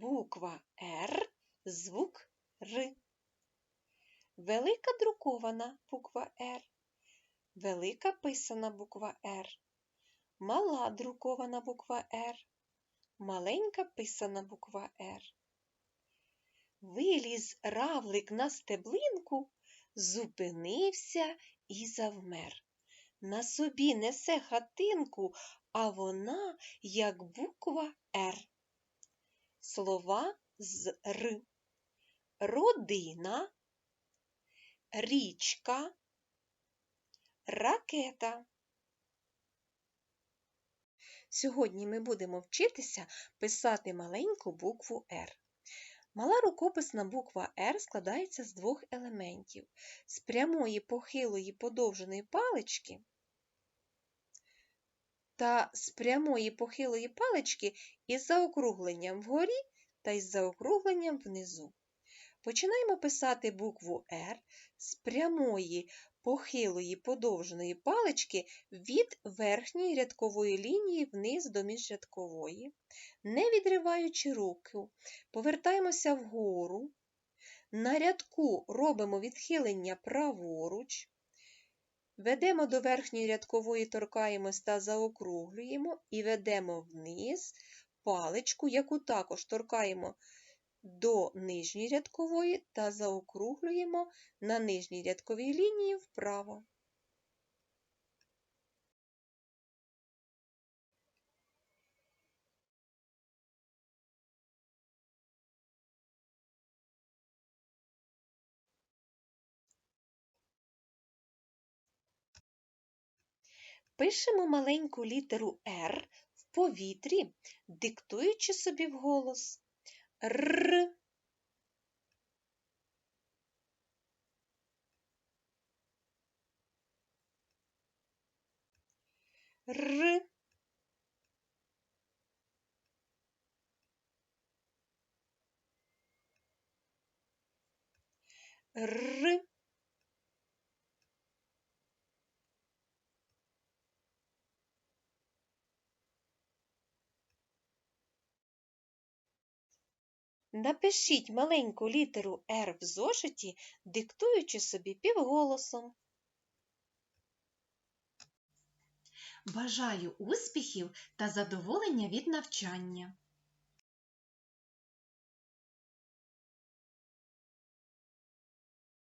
буква Р, звук Р. Велика друкована буква Р. Велика писана буква Р. Мала друкована буква Р. Маленька писана буква Р. Виліз равлик на стеблинку, зупинився і завмер. На собі несе хатинку, а вона як буква Р. Слова з Р. Родина, річка, ракета. Сьогодні ми будемо вчитися писати маленьку букву Р. Мала рукописна буква Р складається з двох елементів з прямої похилої подовженої палички та з прямої похилої палички із заокругленням вгорі та із заокругленням внизу. Починаємо писати букву Р з прямої похилої подовженої палички від верхньої рядкової лінії вниз до міжрядкової, не відриваючи руку, повертаємося вгору. На рядку робимо відхилення праворуч, ведемо до верхньої рядкової, торкаємось та заокруглюємо і ведемо вниз паличку, яку також торкаємо до нижньої рядкової та заокруглюємо на нижній рядковій лінії вправо. Пишемо маленьку літеру Р в повітрі, диктуючи собі вголос Р. Р. Р. Напишіть маленьку літеру Р в зошиті, диктуючи собі півголосом. Бажаю успіхів та задоволення від навчання.